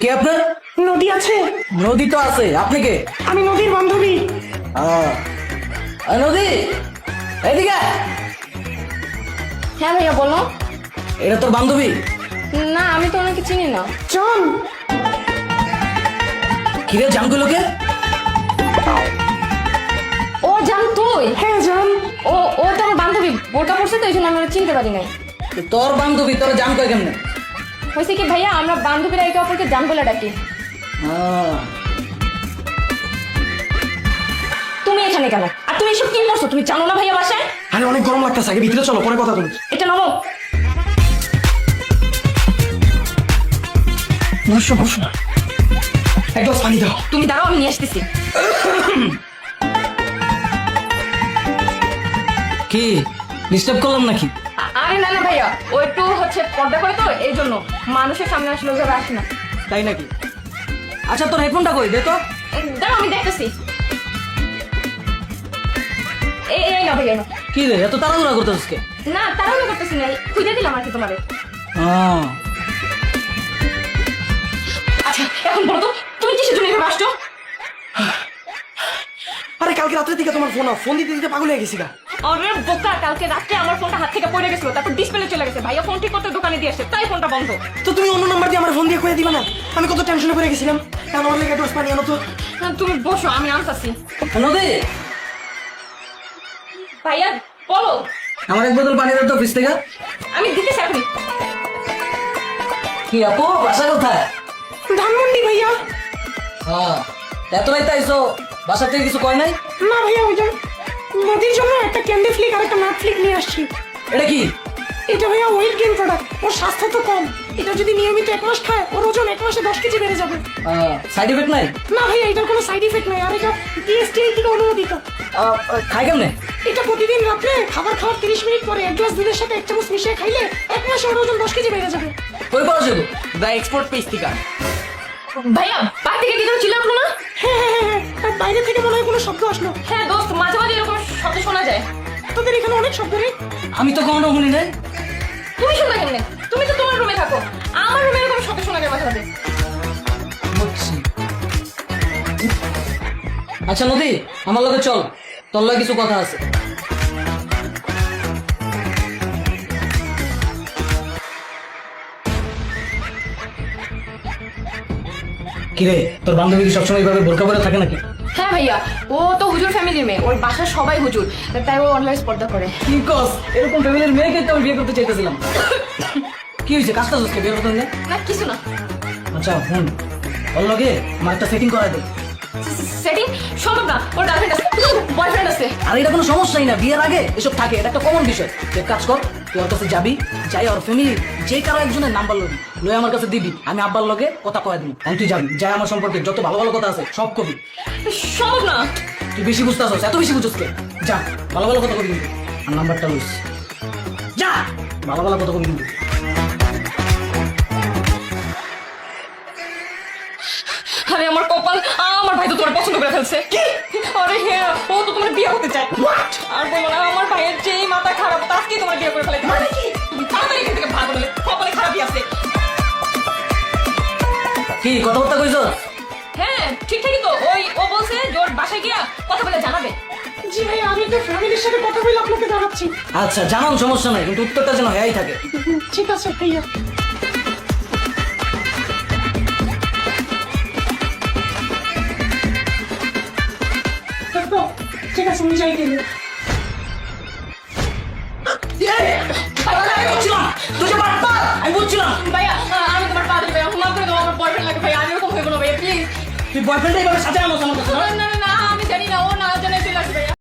কে আপনার? নদী আছে। নদী তো আছে আপনি কে? আমি নদীর বান্ধবী। আহ, আহ, নদী এদিকে আয়। হ্যাঁ ভাইয়া বলো। এটা তোর বান্ধবী? না আমি তো ওনাকে চিনি না। চল। কিরে জান লোকে? ও জান তুই? হ্যাঁ জান। ও ও তো আমার বান্ধবী। বোরকা পড়ছে তো এই জন্য আমি চিনতে পারি নাই। তোর বান্ধবী তোর জান কয় কেমনে? হয়েছে কি ভাইয়া আমরা বান্ধবীরা একে অপরকে জান বলে ডাকি তুমি এখানে কেন? আর তুমি এসব কি করছ? তুমি জানো না ভাইয়া বাসায়? আরে অনেক গরম লাগতেছে আগে ভিতরে চলো পরে কথা বলি। এটা নামো। বসো বসো। এক গ্লাস পানি দাও। তুমি দাঁড়াও আমি নিয়ে আসতেছি। কি ডিস্টার্ব করলাম নাকি? আরে না না ভাইয়া ও একটু হচ্ছে পর্দা করে তো এই জন্য। মানুষের সামনে আসলে ওইভাবে আসে না। তাই নাকি? আচ্ছা তোর হেডফোনটা কই? দে তো। দাঁড়াও আমি দেখতেছি। এই এই না ভাইয়া এই কি রে এত তাড়াহুড়া করতেছিস কে না তারাও করতেছি না খুঁজে দিলাম আর কি তোমারে। আচ্ছা এখন বলো তো তুমি কিসের জন্য এভাবে আসছো? কালকে রাত্রে থেকে তোমার ফোন ফোন দিতে দিতে পাগল হয়ে গেছি গা আরে বোকা কালকে রাত্রে আমার ফোনটা হাত থেকে পড়ে গেছিল তারপর ডিসপ্লে চলে গেছে। ভাইয়া ফোন ঠিক করতে দোকানে দিয়ে আসছে তাই ফোনটা বন্ধ। তো তুমি অন্য নাম্বার দিয়ে আমার ফোন দিয়ে কয়ে দিবা না? আমি কত টেনশনে পড়ে গেছিলাম। কারণ আমার লেগে ডোজ পানি আনো তো। না, তুমি বসো আমি আনতাছি। নদী ভাইয়া বলো। আমার এক বোতল পানি দে তো ফ্রিজ থেকে। আমি দিতেছি এখনই। কি আপু বাসা কোথায়? ধানমন্ডি ভাইয়া। হ্যাঁ এত রাইতে আইসো বাসা থেকে কিছু কয় নাই? না ভাইয়া ওই যে নদীর জন্য একটা ক্যান্ডি ফ্লিক আর একটা নাট ফ্লিক নিয়ে আসছি। এটা কি? এটা ভাইয়া ওয়েট গেইন প্রোডাক্ট ওর স্বাস্থ্য তো কম। এটা যদি নিয়মিত এক মাস খায় ওর ওজন এক মাসে দশ কেজি বেড়ে যাবে। সাইড এফেক্ট নাই? না ভাইয়া এটার কোনো সাইড ইফেক্ট নাই আর এটা ডিএসটিআই থেকে অনুমোদিত। আহ, খাই কেমনে? এটা প্রতিদিন রাত্রে খাবার খাওয়ার তিরিশ মিনিট পরে এক গ্লাস দুধের সাথে এক চামচ মিশিয়ে খাইলে এক মাসে ওর ওজন দশ কেজি বেড়ে যাবে। কই পাওয়া যাবে? দ্য এক্সপোর্ট পেজ থেকে ভাইয়া বাইরে থেকে কি ছিল না? হ্যাঁ হ্যাঁ হ্যাঁ হ্যাঁ। বাইরে থেকে মনে হয় কোনো শব্দ আসলো। হ্যাঁ দোস্ত মাঝে মাঝে এরকম শব্দ শোনা যায়। তোদের এখানে অনেক শব্দ রে। আমি তো কোনো শুনি নাই। তুমি শুনবে কেমনে? তুমি তো তোমার রুমে থাকো। আমার রুমে এরকম শব্দ শোনা যায় মাঝে মাঝে। আচ্ছা নদী আমার লগে চল। তোর লগে কিছু কথা আছে। কিরে তোর বান্ধবী কি সবসময় এইভাবে বোরকা পরে থাকে নাকি? ভাইয়া ও তো হুজুর ফ্যামিলির মেয়ে ওর বাসার সবাই হুজুর। তাই ও অনলাইন স্পর্ধা করে। কি কস? এরকম ফ্যামিলির মেয়েকে তো আমি বিয়ে করতে চাইতেছিলাম। কি হয়েছে? কাজটা হচ্ছে বিয়ে করতে না কিছু না। আচ্ছা হুম। ওর লগে আমার একটা সেটিং করা দে। সেটিং সম্ভব না ওর গার্লফ্রেন্ড আর এটা কোনো সমস্যাই না বিয়ের আগে এসব থাকে এটা একটা কমন বিষয়। তুই কাজ কর তুই ওর কাছে যাবি যাই ওর ফ্যামিলি যে কারও একজনের নাম্বার লবি লয়ে আমার কাছে দিবি আমি আব্বার লগে কথা কয়ে দিবি। আমি তুই যাবি যাই আমার সম্পর্কে যত ভালো ভালো কথা আছে সব কবি। সম্ভব না। তুই বেশি বুঝতে আসছ এত বেশি বুঝছিস কে? যা ভালো ভালো কথা কবি কিন্তু। আর নাম্বারটা লইস। যা ভালো ভালো কথা কবি কিন্তু। আরে আমার কপাল আমার ভাই তো তোমার পছন্দ করে ফেলছে। কি? আরে হ্যাঁ ও তো তোমার বিয়ে করতে চায়। আর বলো না আমার ভাইয়ের যেই মাথা খারাপ তাকে তোমার বিয়ে করে ফেলে মানে কি? তুমি তাড়াতাড়ি এখান থেকে ভাগ হলে কপালে খারাপই আছে। কি কথাবার্তা কইছ? হ্যাঁ ঠিকঠাকই তো। ওই ও বলছে ওর বাসায় গিয়া কথা বলে জানাবে। জি ভাই আমি তো ফ্যামিলির সাথে কথা বলে আপনাকে জানাচ্ছি। আচ্ছা জানান সমস্যা নাই কিন্তু উত্তরটা যেন হ্যাঁই থাকে। ঠিক আছে ভাইয়া। এরকম হইব না ভাইয়া প্লিজ তুই বয়ফ্রেন্ড এইভাবে সাজানো আমার না? না না না আমি জানি না ও